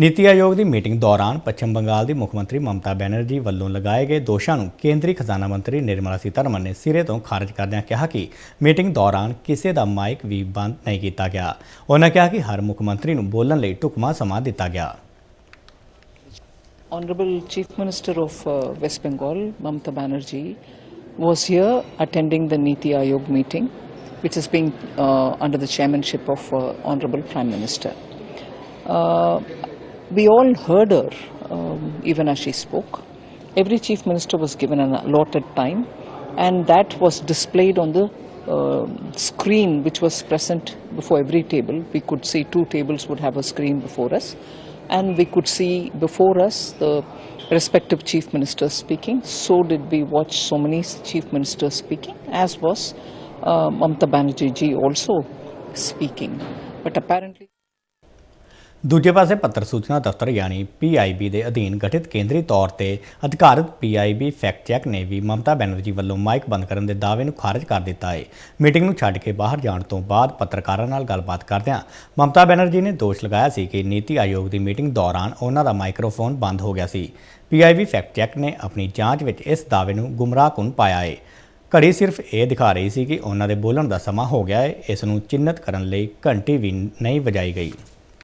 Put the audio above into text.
ਨੀਤੀ ਆਯੋਗ ਦੀ ਮੀਟਿੰਗ ਦੌਰਾਨ ਪੱਛਮ ਬੰਗਾਲ ਦੀ ਮੁੱਖ ਮੰਤਰੀ ਮਮਤਾ ਬੈਨਰਜੀ ਵੱਲੋਂ ਲਗਾਏ ਗਏ ਦੋਸ਼ਾਂ ਨੂੰ ਕੇਂਦਰੀ ਖਜ਼ਾਨਾ ਮੰਤਰੀ ਨਿਰਮਲਾ ਸੀਤਾਰਮਨ ਨੇ ਸਿਰੇ ਤੋਂ ਖਾਰਜ ਕਰਦਿਆਂ ਕਿਹਾ ਕਿ ਮੀਟਿੰਗ ਦੌਰਾਨ ਕਿਸੇ ਦਾ ਮਾਈਕ ਵੀ ਬੰਦ ਨਹੀਂ ਕੀਤਾ ਗਿਆ ਉਹਨਾਂ ਕਿਹਾ ਕਿ ਹਰ ਮੁੱਖ ਮੰਤਰੀ ਨੂੰ ਬੋਲਣ ਲਈ ਢੁਕਵਾਂ ਸਮਾਂ ਦਿੱਤਾ ਗਿਆ Honorable Chief Minister of uh, West Bengal, Mamata Banerjee, was here attending the Niti Aayog meeting, which is being uh, under the chairmanship of uh, Honorable Prime Minister. Uh, we all heard her, um, even as she spoke. Every Chief Minister was given an allotted time, and that was displayed on the uh, screen which was present before every table. We could see two tables would have a screen before us, and we could see before us the respective chief ministers speaking. So did we watch so many chief ministers speaking, as was uh, Mamata Banerjee ji also speaking. But apparently. ਦੂਜੇ ਪਾਸੇ ਪੱਤਰ ਸੂਚਨਾ ਦਫ਼ਤਰ ਯਾਨੀ PIB ਦੇ ਅਧੀਨ ਗਠਿਤ ਕੇਂਦਰੀ ਤੌਰ ਤੇ ਅਧਿਕਾਰਤ ਪੀਆਈਬੀ ਫੈਕਟ ਚੈੱਕ ਨੇ ਵੀ ਮਮਤਾ ਬੈਨਰਜੀ ਵੱਲੋਂ ਮਾਈਕ ਬੰਦ ਕਰਨ ਦੇ ਦਾਅਵੇ ਨੂੰ ਖਾਰਜ ਕਰ ਦਿੱਤਾ ਹੈ ਮੀਟਿੰਗ ਨੂੰ ਛੱਡ ਕੇ ਬਾਹਰ ਜਾਣ ਤੋਂ ਬਾਅਦ ਪੱਤਰਕਾਰਾਂ ਨਾਲ ਗੱਲਬਾਤ ਕਰਦਿਆਂ ਮਮਤਾ ਬੈਨਰਜੀ ਨੇ ਦੋਸ਼ ਲਗਾਇਆ ਸੀ ਕਿ ਨੀਤੀ ਆਯੋਗ ਦੀ ਮੀਟਿੰਗ ਦੌਰਾਨ ਉਹਨਾਂ ਦਾ ਮਾਈਕਰੋਫੋਨ ਬੰਦ ਹੋ ਗਿਆ ਸੀ। ਪੀਆਈਬੀ ਫੈਕਟ ਚੈੱਕ ਨੇ ਆਪਣੀ ਜਾਂਚ ਵਿੱਚ ਇਸ ਦਾਅਵੇ ਨੂੰ ਗੁੰਮਰਾਹਕੁਨ ਪਾਇਆ ਹੈ ਘੜੀ ਸਿਰਫ ਇਹ ਦਿਖਾ ਰਹੀ ਸੀ ਕਿ ਉਹਨਾਂ ਦੇ ਬੋਲਣ ਦਾ ਸਮਾਂ ਹੋ ਗਿਆ ਹੈ ਇਸ ਨੂੰ ਚਿੰਨ੍ਹਿਤ ਕਰਨ ਲਈ ਘੰਟੀ ਵੀ ਨਹੀਂ ਵਜਾਈ ਗਈ।